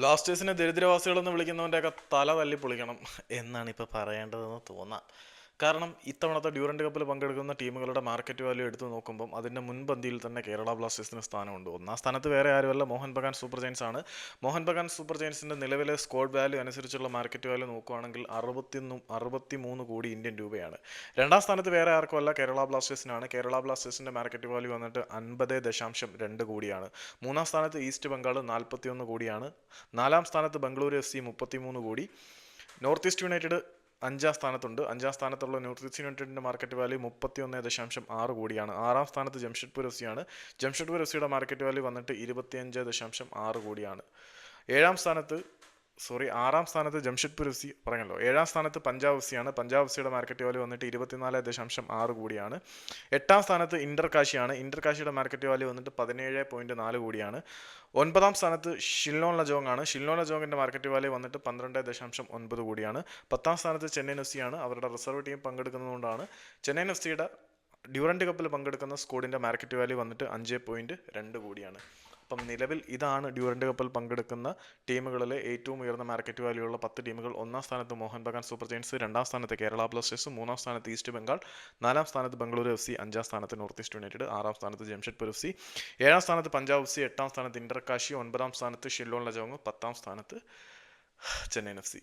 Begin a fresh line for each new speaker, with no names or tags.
ബ്ലാസ്റ്റേഴ്സിനെ ദരിദ്രവാസികളെന്ന് വിളിക്കുന്നവന്റെയൊക്കെ തല തല്ലി പൊളിക്കണം എന്നാണ് ഇപ്പോൾ പറയേണ്ടതെന്ന് തോന്നാം കാരണം ഇത്തവണത്തെ ഡ്യൂറൻഡ് കപ്പിൽ പങ്കെടുക്കുന്ന ടീമുകളുടെ മാർക്കറ്റ് വാല്യൂ എടുത്തു നോക്കുമ്പം അതിന്റെ മുൻപന്തിയിൽ തന്നെ കേരള ബ്ലാസ്റ്റേഴ്സിന് സ്ഥാനമുണ്ട്. ഒന്നാം സ്ഥാനത്ത് വേറെ ആരുമല്ല മോഹൻ ബഗാൻ സൂപ്പർ ജയൻസ് ആണ്. മോഹൻ ബഗാൻ സൂപ്പർ ജയൻസിന്റെ നിലവിലെ സ്കോഡ് വാല്യൂ അനുസരിച്ചുള്ള മാർക്കറ്റ് വാല്യൂ നോക്കുകയാണെങ്കിൽ അറുപത്തിയൊന്ന് അറുപത്തി മൂന്ന് കോടി ഇന്ത്യൻ രൂപയാണ്. രണ്ടാം സ്ഥാനത്ത് വേറെ ആർക്കുമല്ല കേരള ബ്ലാസ്റ്റേഴ്സിനാണ് കേരള ബ്ലാസ്റ്റേഴ്സിന്റെ മാർക്കറ്റ് വാല്യൂ വന്നിട്ട് അൻപത് ദശാംശം രണ്ട് കോടിയാണ്. മൂന്നാം സ്ഥാനത്ത് ഈസ്റ്റ് ബംഗാൾ നാൽപ്പത്തിയൊന്ന് കോടിയാണ്. നാലാം സ്ഥാനത്ത് ബംഗളൂരു എഫ് സി മുപ്പത്തിമൂന്ന് കോടി. നോർത്ത് ഈസ്റ്റ് യുണൈറ്റഡ് അഞ്ചാം സ്ഥാനത്തുണ്ട്. അഞ്ചാം സ്ഥാനത്തുള്ള നോർത്ത് യുണൈറ്റഡിന്റെ മാർക്കറ്റ് വാല്യൂ മുപ്പത്തി ഒന്ന് ദശാംശം ആറ് കോടിയാണ്. ആറാം സ്ഥാനത്ത് ജംഷഡ്പൂർ എഫ് സിയാണ് ജംഷഡ്പൂർ എഫ് സിയുടെ മാർക്കറ്റ് വാല്യൂ വന്നിട്ട് ഇരുപത്തിയഞ്ച് ദശാംശം ആറ് കോടിയാണ്. ഏഴാം സ്ഥാനത്ത് സോറി ആറാം സ്ഥാനത്ത് ജംഷഡ്പൂർ എഫ് സി പറഞ്ഞല്ലോ. ഏഴാം സ്ഥാനത്ത് പഞ്ചാബ് എഫ് സിയാണ് പഞ്ചാബ് എഫ് സിയുടെ മാർക്കറ്റ് വാല്യൂ വന്നിട്ട് ഇരുപത്തിനാല് ദശാംശം ആറ് കോടിയാണ്. എട്ടാം സ്ഥാനത്ത് ഇന്റർ കാശിയാണ് ഇന്റർ കാശിയുടെ മാർക്കറ്റ് വാല്യൂ വന്നിട്ട് പതിനേഴ് പോയിന്റ് നാല് കോടിയാണ്. ഒൻപതാം സ്ഥാനത്ത് ഷില്ലോൺ ലജോങ് ആണ്. ഷില്ലോൺ ലജോങ്ങിന്റെ മാർക്കറ്റ് വാല്യൂ വന്നിട്ട് പന്ത്രണ്ട് ദശാംശം ഒൻപത് കോടിയാണ്. പത്താം സ്ഥാനത്ത് ചെന്നൈ എഫ് സിയാണ് അവരുടെ റിസർവ് ടീം പങ്കെടുക്കുന്നതുകൊണ്ടാണ് ചെന്നൈ എഫ് സിയുടെ ഡ്യൂറൻഡ് കപ്പിൽ പങ്കെടുക്കുന്ന സ്കോഡിന്റെ മാർക്കറ്റ് വാല്യൂ വന്നിട്ട് അഞ്ച് പോയിന്റ് രണ്ട് കോടിയാണ്. അപ്പം നിലവിൽ ഇതാണ് ഡ്യൂറൻഡ് കപ്പിൽ പങ്കെടുക്കുന്ന ടീമുകളിലെ ഏറ്റവും ഉയർന്ന മാർക്കറ്റ് വാല്യൂ ഉള്ള പത്ത് ടീമുകൾ. ഒന്നാം സ്ഥാനത്ത് മോഹൻ ബഗാൻ സൂപ്പർ ജയൻസ് രണ്ടാം സ്ഥാനത്ത് കേരള ബ്ലാസ്റ്റേഴ്സ് മൂന്നാം സ്ഥാനത്ത് ഈസ്റ്റ് ബംഗാൾ നാലാം സ്ഥാനത്ത് ബംഗളൂരു എഫ് സി അഞ്ചാം സ്ഥാനത്ത് നോർത്ത് ഈസ്റ്റ് യുണൈറ്റഡ് ആറാം സ്ഥാനത്ത് ജംഷഡ്പൂർ എഫ് സി ഏഴാം സ്ഥാനത്ത് പഞ്ചാബ് എഫ് സി എട്ടാം സ്ഥാനത്ത് ഇന്റർകാശി ഒൻപതാം സ്ഥാനത്ത് ഷില്ലോൺ ലജോങ് പത്താം സ്ഥാനത്ത് ചെന്നൈയിൻ എഫ് സി.